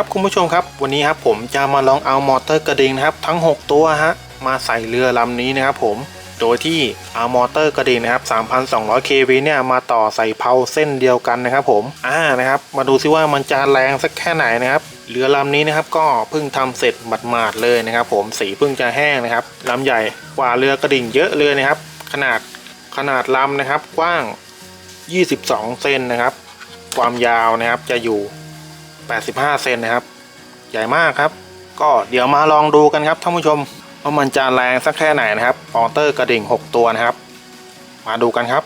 วัสดีครับคุณผู้ชมครับ วันนี้ครับผมจะมาลองเอามอเตอร์กระดิ่งนะครับ ทั้ง 6 ตัวฮะมาใส่เรือลำนี้นะครับผมโดยที่เอามอเตอร์กระดิ่งนะครับ 3,200 kV เนี่ยมาต่อใส่เพาเส้นเดียวกันนะครับผมอ่านะครับมาดูซิว่ามันจะแรงสักแค่ไหนนะครับเรือลำนี้นะครับก็เพิ่งทำเสร็จหมาดๆเลยนะครับ ผมสีเพิ่งจะแห้งนะครับลำใหญ่กว่าเรือกระดิ่งเยอะเลยนะครับ ขนาดขนาดลำนะครับกว้าง 22 เซนนะครับ ความยาวนะครับจะอยู่ 85 เซนนะครับ ใหญ่มากครับ ก็เดี๋ยวมาลองดูกันครับท่านผู้ชมว่ามันจะแรงสักแค่ไหนนะครับออเตอร์กระดิ่ง 6 ตัวนะครับ มาดูกันครับ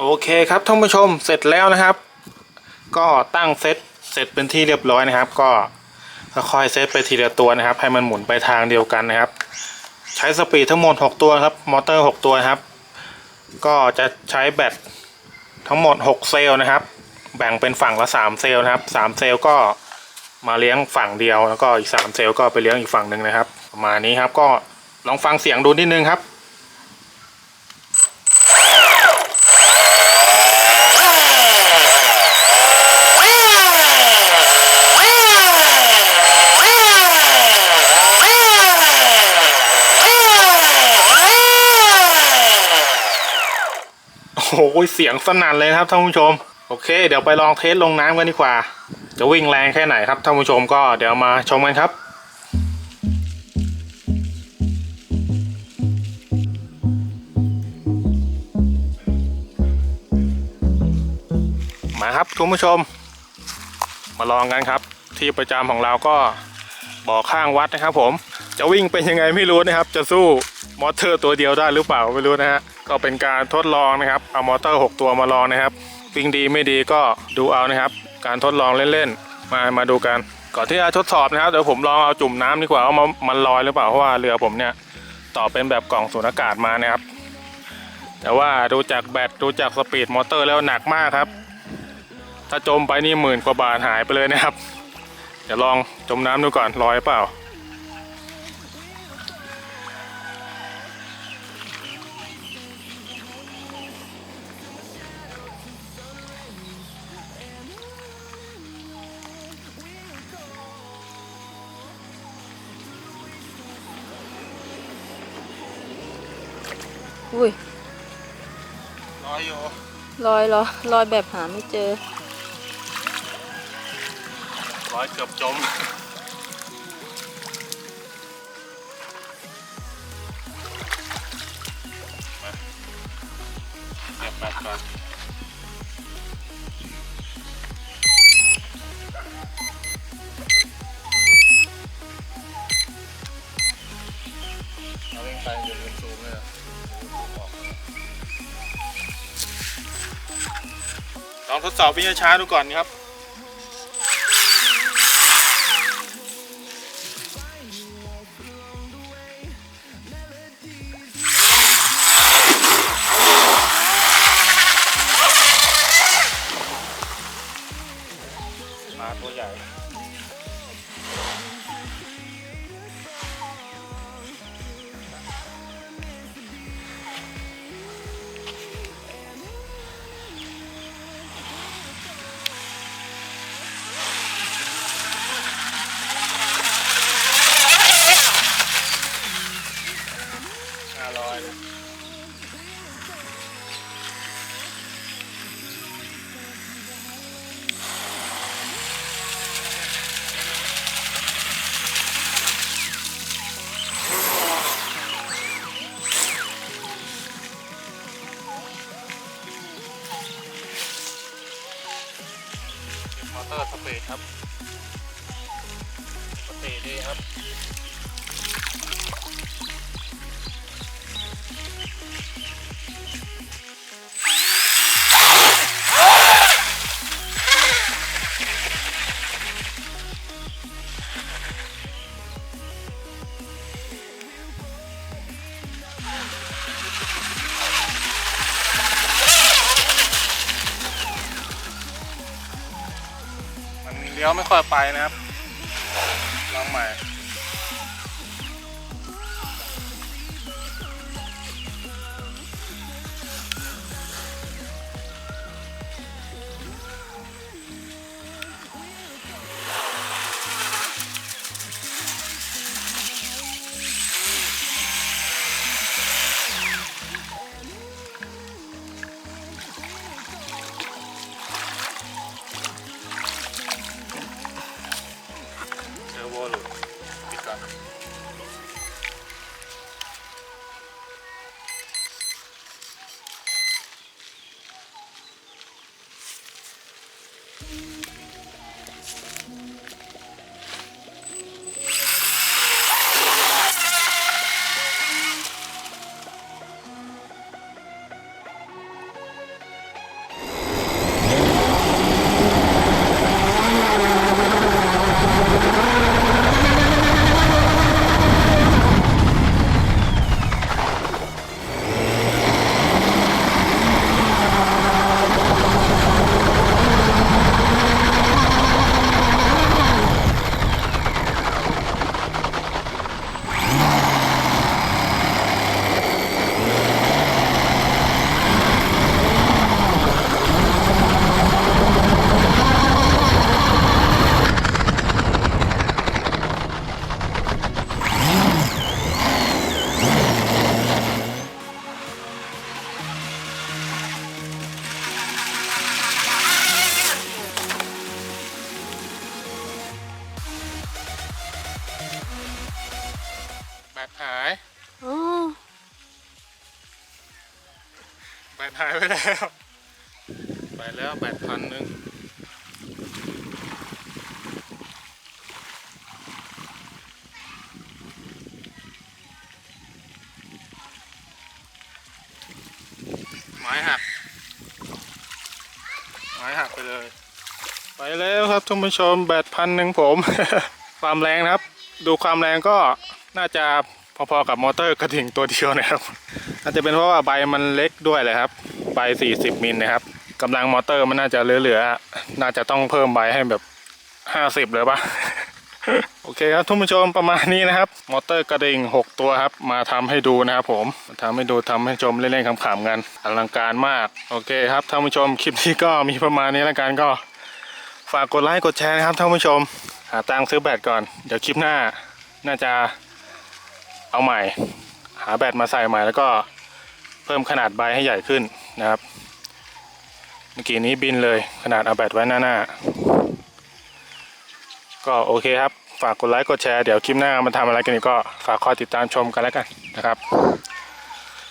โอเคครับท่านผู้ชมเสร็จแล้วนะครับ ก็ตั้งเซตเสร็จเป็นที่เรียบร้อยนะครับ ก็ค่อยเซตไปทีละตัวนะครับ ให้มันหมุนไปทางเดียวกันนะครับ ใช้สปีดทั้งหมด 6 ตัวครับมอเตอร์ 6 ตัวครับ ก็จะใช้แบตทั้งหมด 6 เซลล์นะครับ แบ่งเป็นฝั่งละ 3 เซลล์นะครับ 3 เซลล์ก็มาเลี้ยงฝั่งเดียวแล้วก็อีก 3 เซลล์ก็ไปเลี้ยงอีกฝั่งหนึ่งนะครับ ประมาณนี้ครับก็ลองฟังเสียงดูนิดนึงครับ หเสียงสนั่นเลยครับท่านผู้ชม โอเค เดี๋ยวไปลองเทสลงน้ำกันดีกว่า จะวิ่งแรงแค่ไหนครับท่านผู้ชมก็เดี๋ยวมาชมกันครับมาครับคุณผู้ชม มาลองกันครับ ที่ประจำของเราก็บ่อข้างวัดนะครับ ผม จะวิ่งเป็นยังไงไม่รู้นะครับ จะสู้มอเตอร์ตัวเดียวได้หรือเปล่าไม่รู้นะฮะ ก็เป็นการทดลองนะครับเอามอเตอร์ 6 ตัวมาลองนะครับวิ่งดีไม่ดีก็ดูเอานะครับ การทดลองเล่นๆมามาดูกัน ก่อนที่จะทดสอบนะครับเดี๋ยวผมลองเอาจุ่มน้ำดีกว่าว่ามันมันลอยหรือเปล่าเพราะว่าเรือผมเนี่ยต่อเป็นแบบกล่องสูญอากาศมานะครับ แต่ว่าดูจากแบตดูจากสปีดมอเตอร์แล้วหนักมากครับ ถ้าจมไปนี่หมื่นกว่าบาทหายไปเลยนะครับ เดี๋ยวลองจมน้ำดูก่อนลอยเปล่า อุ้ยลอยอยู่ลอยลอยลอยแบบหาไม่เจอลอยเกือบจม ทดสอบวิ่งช้าดูก่อนครับ มาตัวใหญ่ อยไปนะครับ Bye. หายไปแล้ว ไปแล้วแปดพันหนึ่งไม้หัก ไม้หักไปเลย ไปแล้วครับท่านผู้ชมแบตพันหนึ่งผม ความแรงนะครับ ดูความแรงก็น่าจะพอๆกับมอเตอร์กระดิ่งตัวเดียวนะครับ อาจจะเป็นเพราะว่าใบมันเล็กด้วยแหละครับ ใบ 40มิลนะครับกำลังมอเตอร์มันน่าจะเหลือๆน่าจะต้องเพิ่มใบให้แบบ 50 เลยปะโอเคครับท่านผู้ชมประมาณนี้นะครับ มอเตอร์กระดิ่ง 6 ตัวครับ มาทำให้ดูนะครับผมมาทำให้ดูทำให้ชมเล่นๆขำๆกันอลังการมาก โอเคครับท่านผู้ชมคลิปนี้ก็มีประมาณนี้แล้วกันก็ ฝากกดไลค์กดแชร์นะครับท่านผู้ชม หาตังค์ซื้อแบตก่อน เดี๋ยวคลิปหน้าน่าจะเอาใหม่ หาแบตมาใส่ใหม่แล้วก็ เพิ่มขนาดใบให้ใหญ่ขึ้นนะครับ เมื่อกี้นี้บินเลยขนาดเอาแบตไว้หน้าหน้าก็โอเคครับ ฝากกดไลค์กดแชร์เดี๋ยวคลิปหน้ามาทำอะไรกันอีกก็ฝากคอยติดตามชมกันแล้วกันนะครับ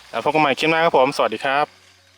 แล้วพบกันใหม่คลิปหน้าครับผม สวัสดีครับ